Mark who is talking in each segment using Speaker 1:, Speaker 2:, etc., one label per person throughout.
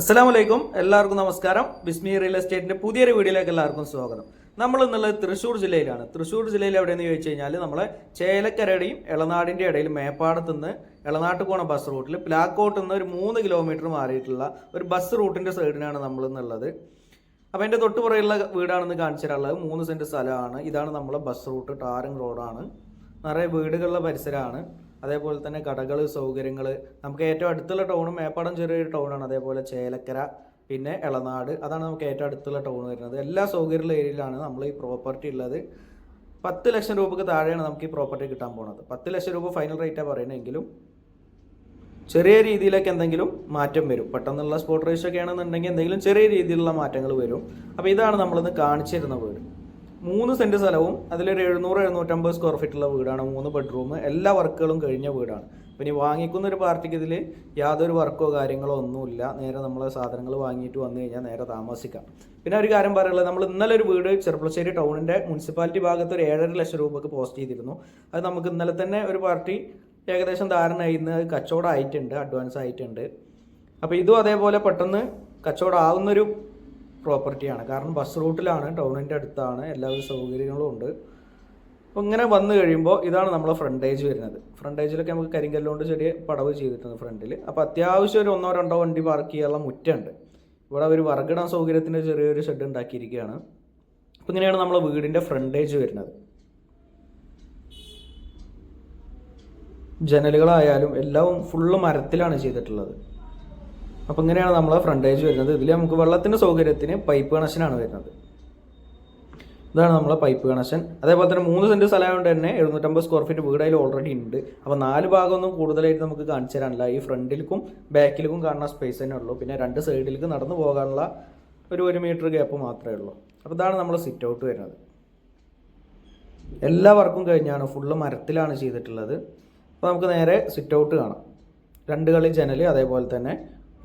Speaker 1: അലൈക്കും എല്ലാവർക്കും നമസ്കാരം. ബിസ്മി റിയൽ എസ്റ്റേറ്റിന്റെ പുതിയൊരു വീഡിയോയിലേക്ക് എല്ലാവർക്കും സ്വാഗതം. നമ്മൾ ഇന്നുള്ളത് തൃശ്ശൂർ ജില്ലയിലാണ്. തൃശ്ശൂർ ജില്ലയിൽ എവിടെയെന്ന് ചോദിച്ചു കഴിഞ്ഞാൽ നമ്മളെ ചേലക്കരയുടെയും ഇളനാടിന്റെ ഇടയിൽ മേപ്പാടത്ത് നിന്ന് എളനാട്ട് കോണ ബസ് റൂട്ടിൽ പ്ലാക്കോട്ട് നിന്ന് ഒരു മൂന്ന് കിലോമീറ്റർ മാറിയിട്ടുള്ള ഒരു ബസ് റൂട്ടിന്റെ സൈഡിനാണ് നമ്മൾ ഇന്നുള്ളത്. അപ്പോൾ എന്റെ തൊട്ടുപുറയുള്ള വീടാണെന്ന് കാണിച്ചു തരാനുള്ളത് മൂന്ന് സെന്റ് സ്ഥലമാണ്. ഇതാണ് നമ്മളെ ബസ് റൂട്ട് ടാറിങ് റോഡാണ് നിറയെ വീടുകളുടെ പരിസരമാണ്. അതേപോലെ തന്നെ കടകൾ സൗകര്യങ്ങൾ നമുക്ക് ഏറ്റവും അടുത്തുള്ള ടൗണും മേപ്പാടം ചെറിയൊരു ടൗണാണ് അതേപോലെ ചേലക്കര പിന്നെ ഇളനാട് അതാണ് നമുക്ക് ഏറ്റവും അടുത്തുള്ള ടൗൺ വരുന്നത്. എല്ലാ സൗകര്യമുള്ള ഏരിയയിലാണ് നമ്മൾ ഈ പ്രോപ്പർട്ടി ഉള്ളത്. പത്ത് ലക്ഷം രൂപക്ക് താഴെയാണ് നമുക്ക് ഈ പ്രോപ്പർട്ടി കിട്ടാൻ പോകുന്നത് പത്ത് ലക്ഷം രൂപ ഫൈനൽ റേറ്റാണ് പറയുന്നതെങ്കിലും ചെറിയ രീതിയിലേക്ക് എന്തെങ്കിലും മാറ്റം വരും. പെട്ടെന്നുള്ള സ്പോട്ട് റേഷ്യൊക്കെ ആണെന്നുണ്ടെങ്കിൽ എന്തെങ്കിലും ചെറിയ രീതിയിലുള്ള മാറ്റങ്ങൾ വരും. അപ്പോൾ ഇതാണ് നമ്മളിന്ന് കാണിച്ചിരുന്ന വീട്. മൂന്ന് സെന്റ് സ്ഥലവും അതിലൊരു എഴുന്നൂറ് എഴുന്നൂറ്റമ്പത് സ്ക്വയർ ഫീറ്റുള്ള വീടാണ് മൂന്ന് ബെഡ്റൂം എല്ലാ വർക്കുകളും കഴിഞ്ഞ വീടാണ്. അപ്പം ഇനി വാങ്ങിക്കുന്ന ഒരു പാർട്ടിക്ക് ഇതിൽ യാതൊരു വർക്കോ കാര്യങ്ങളോ ഒന്നുമില്ല. നേരെ നമ്മൾ സാധനങ്ങൾ വാങ്ങിയിട്ട് വന്നു കഴിഞ്ഞാൽ നേരെ താമസിക്കാം. പിന്നെ ഒരു കാര്യം പറയുള്ളത് നമ്മൾ ഇന്നലെ ഒരു വീട് ചെറുപ്പളശ്ശേരി ടൗണിന്റെ മുനിസിപ്പാലിറ്റി ഭാഗത്ത് ഒരു ഏഴര ലക്ഷം രൂപക്ക് പോസ്റ്റ് ചെയ്തിരുന്നു. അത് നമുക്ക് ഇന്നലെ തന്നെ ഒരു പാർട്ടി ഏകദേശം ധാരണ ഇന്ന് കച്ചവടം ആയിട്ടുണ്ട് അഡ്വാൻസ് ആയിട്ടുണ്ട്. അപ്പോൾ ഇതും അതേപോലെ പെട്ടെന്ന് കച്ചവടം ആവുന്നൊരു പ്രോപ്പർട്ടിയാണ് കാരണം ബസ് റൂട്ടിലാണ് ടൗണിന്റെ അടുത്താണ് എല്ലാവിധ സൗകര്യങ്ങളും ഉണ്ട്. അപ്പോൾ ഇങ്ങനെ വന്നു കഴിയുമ്പോൾ ഇതാണ് നമ്മളെ ഫ്രണ്ടേജ് വരുന്നത്. ഫ്രണ്ടേജിലൊക്കെ നമുക്ക് കരിങ്കല്ലുകൊണ്ട് ചെറിയ പടവ് ചെയ്തിട്ടുണ്ട് ഫ്രണ്ടിൽ അപ്പോൾ അത്യാവശ്യം ഒരു ഒന്നോ രണ്ടോ വണ്ടി പാർക്ക് ചെയ്യാനുള്ള മുറ്റുണ്ട് ഇവിടെ ഒരു വർഗിടാൻ സൗകര്യത്തിന്റെ ചെറിയൊരു ഷെഡ് ഉണ്ടാക്കിയിരിക്കുകയാണ്. അപ്പോൾ ഇങ്ങനെയാണ് നമ്മളെ വീടിന്റെ ഫ്രണ്ടേജ് വരുന്നത്. ജനലുകളായാലും എല്ലാം ഫുള്ള് മരത്തിലാണ് ചെയ്തിട്ടുള്ളത്. അപ്പോൾ ഇങ്ങനെയാണ് നമ്മളെ ഫ്രണ്ടേജ് വരുന്നത്. ഇതിൽ നമുക്ക് വെള്ളത്തിന്റെ സൗകര്യത്തിന് പൈപ്പ് കണക്ഷനാണ് വരുന്നത്. ഇതാണ് നമ്മളെ പൈപ്പ് കണക്ഷൻ അതേപോലെ തന്നെ മൂന്ന് സെന്റ് സ്ഥലമായതുകൊണ്ട് തന്നെ എഴുന്നൂറ്റമ്പത് സ്ക്വയർ ഫീറ്റ് വീട് അതിൽ ഓൾറെഡി ഉണ്ട്. അപ്പോൾ നാല് ഭാഗമൊന്നും കൂടുതലായിട്ട് നമുക്ക് കാണിച്ചു തരാനില്ല. ഈ ഫ്രണ്ടിലേക്കും ബാക്കിലേക്കും കാണുന്ന സ്പേസ് തന്നെ ഉള്ളൂ. പിന്നെ രണ്ട് സൈഡിലേക്ക് നടന്നു പോകാനുള്ള ഒരു ഒരു മീറ്റർ ഗ്യാപ്പ് മാത്രമേ ഉള്ളൂ. അപ്പോൾ ഇതാണ് നമ്മൾ സിറ്റ് ഔട്ട് വരുന്നത്. എല്ലാ വർക്കും കഴിഞ്ഞാണ് ഫുള്ള് മരത്തിലാണ് ചെയ്തിട്ടുള്ളത്. അപ്പോൾ നമുക്ക് നേരെ സിറ്റ് ഔട്ട് കാണാം. രണ്ട് കളി ജനൽ അതേപോലെ തന്നെ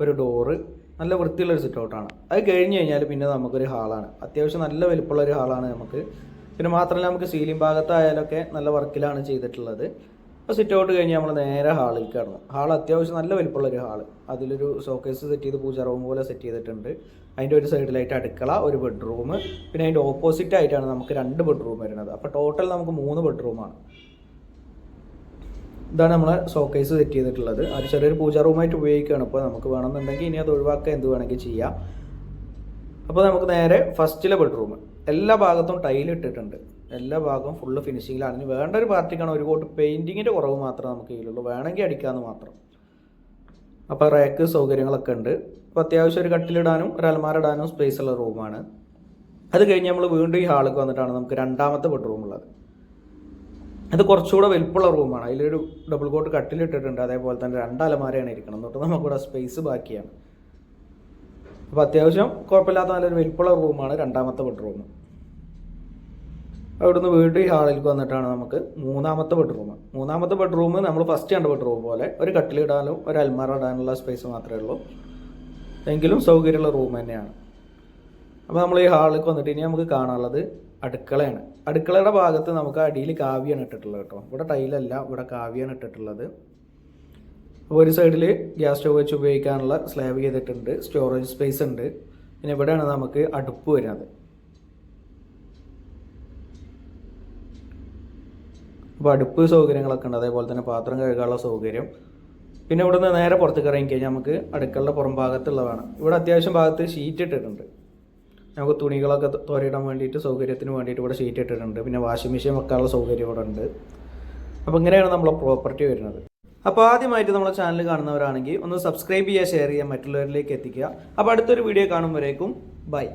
Speaker 1: ഒരു ഡോറ് നല്ല വൃത്തിയുള്ള ഒരു സിറ്റ് ഔട്ടാണ് അത് കഴിഞ്ഞ് കഴിഞ്ഞാൽ പിന്നെ നമുക്കൊരു ഹാളാണ് അത്യാവശ്യം നല്ല വലിപ്പമുള്ള ഒരു ഹാളാണ് നമുക്ക്. പിന്നെ മാത്രമല്ല നമുക്ക് സീലിംഗ് ഭാഗത്തായാലൊക്കെ നല്ല വർക്കിലാണ് ചെയ്തിട്ടുള്ളത്. അപ്പോൾ സിറ്റ് ഔട്ട് കഴിഞ്ഞ് നമ്മൾ നേരെ ഹാളിൽ കയറണം ഹാൾ അത്യാവശ്യം നല്ല വലിപ്പമുള്ള ഒരു ഹാൾ അതിലൊരു ഷോക്കേസ് സെറ്റ് ചെയ്ത് പൂജ റൂം പോലെ സെറ്റ് ചെയ്തിട്ടുണ്ട്. അതിന്റെ ഒരു സൈഡിലായിട്ട് അടുക്കള ഒരു ബെഡ്റൂം പിന്നെ അതിന്റെ ഓപ്പോസിറ്റ് ആയിട്ടാണ് നമുക്ക് രണ്ട് ബെഡ്റൂം വരുന്നത്. അപ്പോൾ ടോട്ടൽ നമുക്ക് മൂന്ന് ബെഡ്റൂമാണ് ഇതാണ് നമ്മളെ ഷോക്കേസ് സെറ്റ് ചെയ്തിട്ടുള്ളത്. അത് ചെറിയൊരു പൂജാ റൂമായിട്ട് ഉപയോഗിക്കുകയാണ്. അപ്പോൾ നമുക്ക് വേണമെന്നുണ്ടെങ്കിൽ ഇനി അത് ഒഴിവാക്കുക എന്ത് വേണമെങ്കിൽ ചെയ്യാം. അപ്പോൾ നമുക്ക് നേരെ ഫസ്റ്റിലെ ബെഡ്റൂം എല്ലാ ഭാഗത്തും ടൈൽ ഇട്ടിട്ടുണ്ട്. എല്ലാ ഭാഗവും ഫുള്ള് ഫിനിഷിങ്ങിലാണ് ഇനി വേണ്ട ഒരു പാർട്ടിക്കാണ് ഒരു കോട്ട് പെയിന്റിങ്ങിന്റെ കുറവ് മാത്രമേ നമുക്ക് ഇല്ലുള്ളൂ വേണമെങ്കിൽ അടിക്കാമെന്ന് മാത്രം. അപ്പോൾ റാക്ക് സൗകര്യങ്ങളൊക്കെ ഉണ്ട്. അപ്പോൾ അത്യാവശ്യം ഒരു കട്ടിലിടാനും ഒരു അലമാര ഇടാനും സ്പേസ് ഉള്ള റൂമാണ് അത് കഴിഞ്ഞ് നമ്മൾ വീണ്ടും ഈ ഹാളിലേക്ക് വന്നിട്ടാണ് നമുക്ക് രണ്ടാമത്തെ ബെഡ്റൂം ഉള്ളത്. അത് കുറച്ചുകൂടെ വലിപ്പമുള്ള റൂമാണ്. അതിലൊരു ഡബിൾ കോട്ട് കട്ടിലിട്ടിട്ടുണ്ട് അതേപോലെ തന്നെ രണ്ട് അലമാരയാണ് ഇരിക്കണം തൊട്ട് നമുക്കിവിടെ സ്പേസ് ബാക്കിയാണ്. അപ്പോൾ അത്യാവശ്യം കുഴപ്പമില്ലാത്ത നല്ലൊരു വലിപ്പമുള്ള റൂമാണ്. രണ്ടാമത്തെ ബെഡ്റൂം അവിടുന്ന് വീട്ടിൽ ഹാളിലേക്ക് വന്നിട്ടാണ് നമുക്ക് മൂന്നാമത്തെ ബെഡ്റൂം മൂന്നാമത്തെ ബെഡ്റൂം നമ്മൾ ഫസ്റ്റ് കണ്ട ബെഡ്റൂം പോലെ ഒരു കട്ടിലിടാനും ഒരു അൽമാര ഇടാനുള്ള സ്പേസ് മാത്രമേ ഉള്ളൂ. എങ്കിലും സൗകര്യമുള്ള റൂം തന്നെയാണ്. അപ്പോൾ നമ്മൾ ഈ ഹാളിലേക്ക് വന്നിട്ട് ഇനി നമുക്ക് കാണാനുള്ളത് അടുക്കളയാണ്. അടുക്കളയുടെ ഭാഗത്ത് നമുക്ക് അടിയിൽ കാവ്യാണ് ഇട്ടിട്ടുള്ളത് കേട്ടോ. ഇവിടെ ടൈലല്ല ഇവിടെ കാവ്യാണ് ഇട്ടിട്ടുള്ളത്. അപ്പോൾ ഒരു സൈഡിൽ ഗ്യാസ് സ്റ്റവ് വെച്ച് ഉപയോഗിക്കാനുള്ള സ്ലാബ് ചെയ്തിട്ടുണ്ട് സ്റ്റോറേജ് സ്പേസ് ഉണ്ട്. പിന്നെ ഇവിടെയാണ് നമുക്ക് അടുപ്പ് വരുന്നത്. അപ്പോൾ അടുപ്പ് സൗകര്യങ്ങളൊക്കെ ഉണ്ട്. അതേപോലെ തന്നെ പാത്രം കഴുകാനുള്ള സൗകര്യം. പിന്നെ ഇവിടെ നിന്ന് നേരെ പുറത്തേക്ക് ഇറങ്ങി കഴിഞ്ഞാൽ നമുക്ക് അടുക്കളയുടെ പുറം ഭാഗത്തുള്ളതാണ്. ഇവിടെ അത്യാവശ്യം ഭാഗത്ത് ഷീറ്റ് ഇട്ടിട്ടുണ്ട്. നമുക്ക് തുണികളൊക്കെ തോരയിടാൻ വേണ്ടിയിട്ട് സൗകര്യത്തിന് വേണ്ടിയിട്ട് ഇവിടെ ഷീറ്റ് ഇട്ടിട്ടുണ്ട്. പിന്നെ വാഷിംഗ് മെഷീൻ വെക്കാനുള്ള സൗകര്യം ഇവിടെ ഉണ്ട്. അപ്പോൾ ഇങ്ങനെയാണ് നമ്മളെ പ്രോപ്പർട്ടി വരുന്നത്. അപ്പോൾ ആദ്യമായിട്ട് നമ്മളെ ചാനൽ കാണുന്നവരാണെങ്കിൽ ഒന്ന് സബ്സ്ക്രൈബ് ചെയ്യുക ഷെയർ ചെയ്യുക മറ്റുള്ളവരിലേക്ക് എത്തിക്കുക. അപ്പോൾ അടുത്തൊരു വീഡിയോ കാണുമ്പോഴേക്കും ബൈ